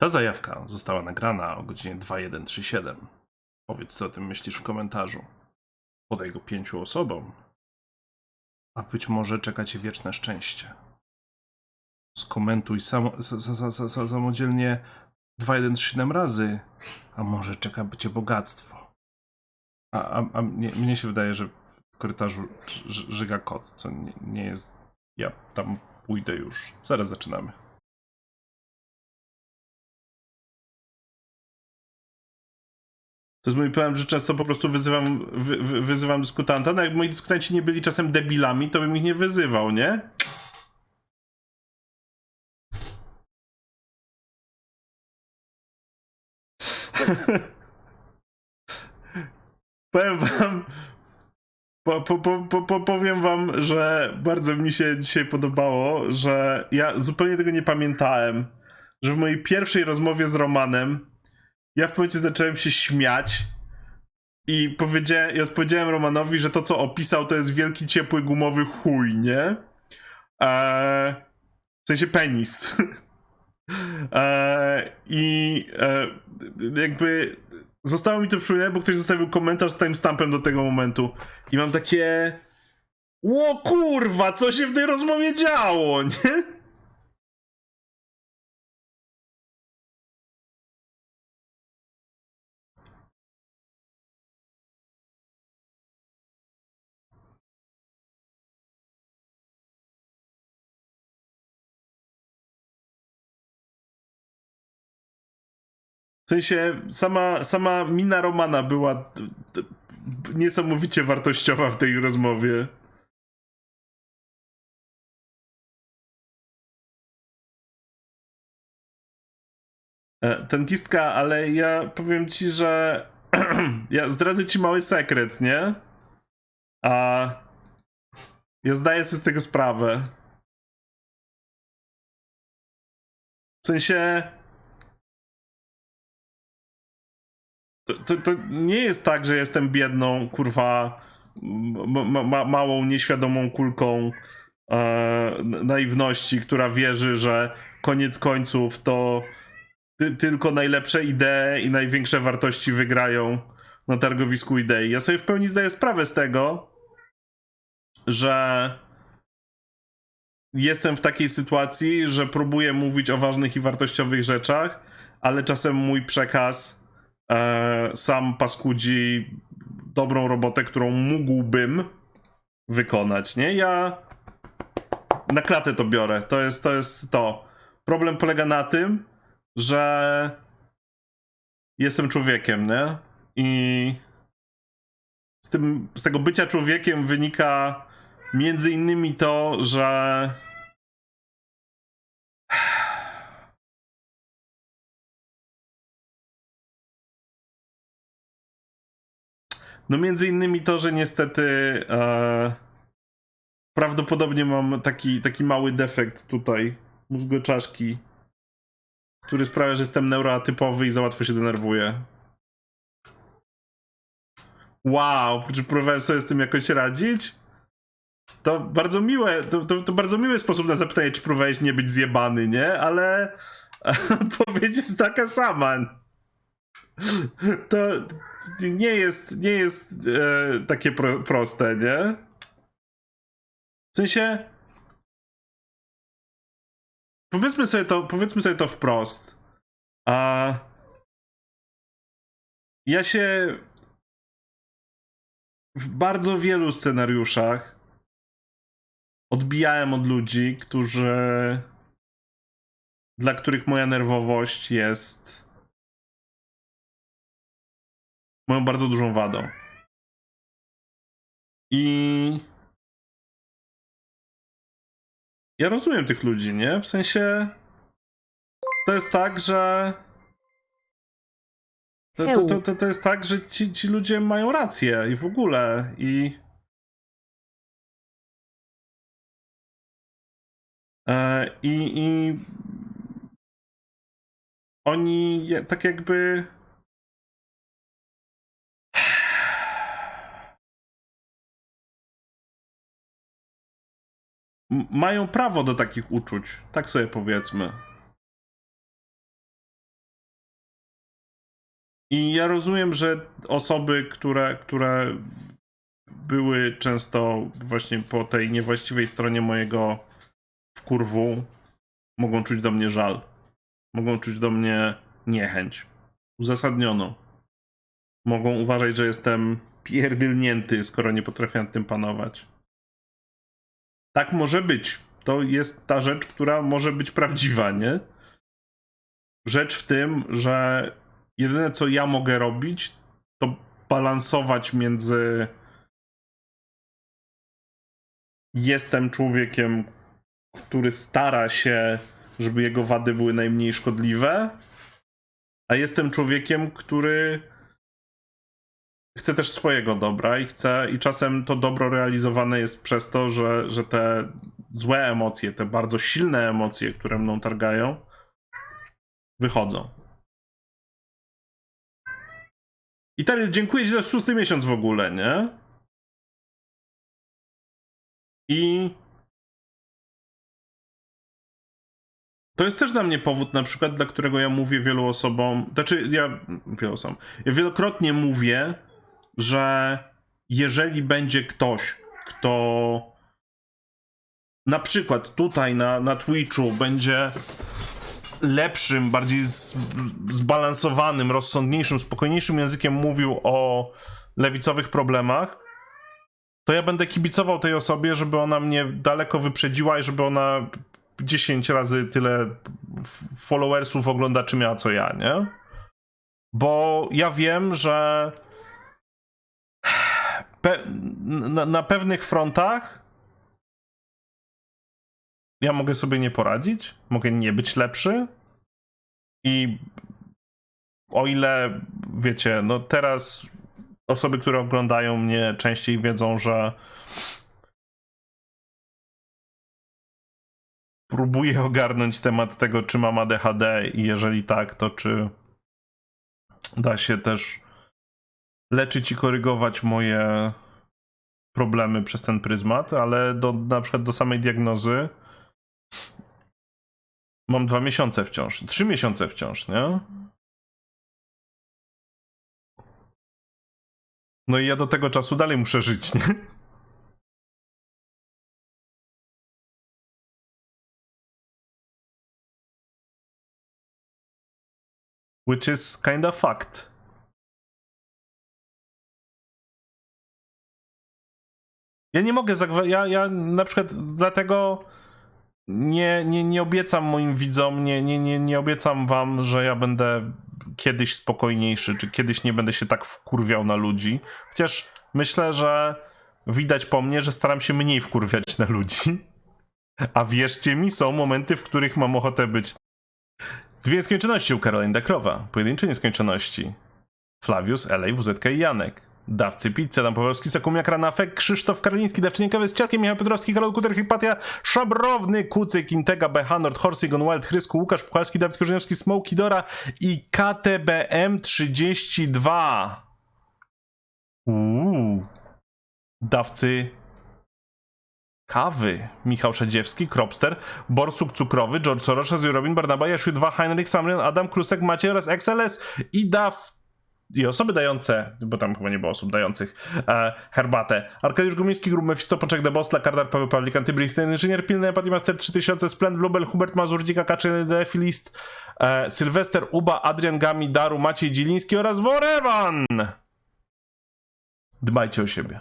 Ta zajawka została nagrana o godzinie 2137. Powiedz, co o tym myślisz w komentarzu. Podaj go pięciu osobom, a być może czeka cię wieczne szczęście. Skomentuj samo, sa, sa, sa, sa, samodzielnie 2137 razy, a może czeka cię bogactwo. A, a, a mnie, mnie się wydaje, że w korytarzu żyga kot, co nie, nie jest... Ja tam pójdę już. Zaraz zaczynamy. To jest mój problem, że często po prostu wyzywam, wy, wy, wyzywam dyskutanta. No jak moi dyskutanci nie byli czasem debilami, to bym ich nie wyzywał, nie? Powiem wam, po, po, po, po, po, powiem wam, że bardzo mi się dzisiaj podobało, że ja zupełnie tego nie pamiętałem, że w mojej pierwszej rozmowie z Romanem ja w pewnym zacząłem się śmiać i, powiedziałem, i odpowiedziałem Romanowi, że to, co opisał, to jest wielki, ciepły, gumowy chuj, nie? Eee, w sensie penis. eee, I e, jakby zostało mi to przypomniane, bo ktoś zostawił komentarz z timestampem do tego momentu i mam takie Ło kurwa, co się w tej rozmowie działo, nie? W sensie sama, sama mina Romana była niesamowicie wartościowa w tej rozmowie. E, Tankistka, ale ja powiem ci, że ja zdradzę ci mały sekret, nie? A ja zdaję sobie z tego sprawę. W sensie To, to, to nie jest tak, że jestem biedną, kurwa, ma, ma, małą, nieświadomą kulką e, naiwności, która wierzy, że koniec końców to ty, tylko najlepsze idee i największe wartości wygrają na targowisku idei. Ja sobie w pełni zdaję sprawę z tego, że jestem w takiej sytuacji, że próbuję mówić o ważnych i wartościowych rzeczach, ale czasem mój przekaz sam paskudzi dobrą robotę, którą mógłbym wykonać, nie? Ja na klatę to biorę. To jest to. Jest to. Problem polega na tym, że jestem człowiekiem, nie? I z, tym, z tego bycia człowiekiem wynika między innymi to, że No między innymi to, że niestety e, prawdopodobnie mam taki, taki mały defekt tutaj mózgoczaszki, który sprawia, że jestem neuroatypowy i za łatwo się denerwuję. Wow, czy próbowałem sobie z tym jakoś radzić? To bardzo miłe, to, to, to bardzo miły sposób na zapytanie, czy próbowałeś nie być zjebany, nie? Ale odpowiedź jest taka sama. To nie jest, nie jest e, takie pro, proste, nie? W sensie. Powiedzmy sobie to, powiedzmy sobie to wprost. A ja się w bardzo wielu scenariuszach odbijałem od ludzi, którzy dla których moja nerwowość jest moją bardzo dużą wadą. I ja rozumiem tych ludzi, nie? W sensie to jest tak, że to, to, to, to, jest tak, że ci, ci ludzie mają rację i w ogóle i e, i, i oni tak jakby mają prawo do takich uczuć, tak sobie powiedzmy. I ja rozumiem, że osoby, które, które były często właśnie po tej niewłaściwej stronie mojego wkurwu, mogą czuć do mnie żal. Mogą czuć do mnie niechęć. Uzasadnioną. Mogą uważać, że jestem pierdylnięty, skoro nie potrafię nad tym panować. Tak może być. To jest ta rzecz, która może być prawdziwa, nie? Rzecz w tym, że jedyne co ja mogę robić, to balansować między jestem człowiekiem, który stara się, żeby jego wady były najmniej szkodliwe, a jestem człowiekiem, który chce też swojego dobra i chce, i czasem to dobro realizowane jest przez to, że, że te złe emocje, te bardzo silne emocje, które mną targają, wychodzą. I Taryl, dziękuję Ci za szósty miesiąc w ogóle, nie? I to jest też dla mnie powód, na przykład, dla którego ja mówię wielu osobom, znaczy ja, wielu osobom, ja wielokrotnie mówię, że jeżeli będzie ktoś, kto na przykład tutaj na, na Twitchu będzie lepszym, bardziej z, zbalansowanym, rozsądniejszym, spokojniejszym językiem mówił o lewicowych problemach, to ja będę kibicował tej osobie, żeby ona mnie daleko wyprzedziła i żeby ona 10 razy tyle followersów, oglądaczy miała co ja, nie? Bo ja wiem, że pe- na, na pewnych frontach ja mogę sobie nie poradzić, mogę nie być lepszy i o ile, wiecie, no teraz osoby, które oglądają mnie częściej wiedzą, że próbuję ogarnąć temat tego, czy mam ADHD i jeżeli tak, to czy da się też leczyć i korygować moje problemy przez ten pryzmat, ale do, na przykład do samej diagnozy mam dwa miesiące wciąż, trzy miesiące wciąż, nie? No i ja do tego czasu dalej muszę żyć, nie? Which is kind of Ja nie mogę zagwa- ja, ja na przykład dlatego nie, nie, nie obiecam moim widzom, nie, nie, nie, nie obiecam wam, że ja będę kiedyś spokojniejszy, czy kiedyś nie będę się tak wkurwiał na ludzi. Chociaż myślę, że widać po mnie, że staram się mniej wkurwiać na ludzi. A wierzcie mi, są momenty, w których mam ochotę być. Dwie nieskończoności u Karolina Dekrowa. Pojedyncze nieskończoności. Flavius, Elej, WZK i Janek. Dawcy pizzy, Adam Pawłowski, Sakumiak, Ranafek, Krzysztof Karliński, Dawczynie Kawy z Ciaskiem, Michał Piotrowski, Karol Kuter, Hipatia, Szabrowny, Kucyk, Intega, Beha, Nord, Horsigon, Wild, Chrysku, Łukasz Puchalski, Dawid Korzeniowski, Smoki, Dora i KTBM 32. Uuu. Dawcy kawy. Michał Szadziewski, Kropster, Borsuk Cukrowy, George Soros, Robin Barnaba, Jaszu 2, Heinrich Samrion, Adam Klusek, Maciej oraz XLS i Daw i osoby dające, bo tam chyba nie było osób dających, e, herbatę. Arkadiusz Gumiński, Grub Mefisto, Poczek de Bosla, Kardar, Paweł Pawlik, Antybris, ten inżynier pilny, Empathy Master 3000, Splend, Blubel, Hubert Mazur, Dzika, Kaczyny, Defilist, e, Sylwester, Uba, Adrian Gami, Daru, Maciej Dziliński oraz Worewan! Dbajcie o siebie.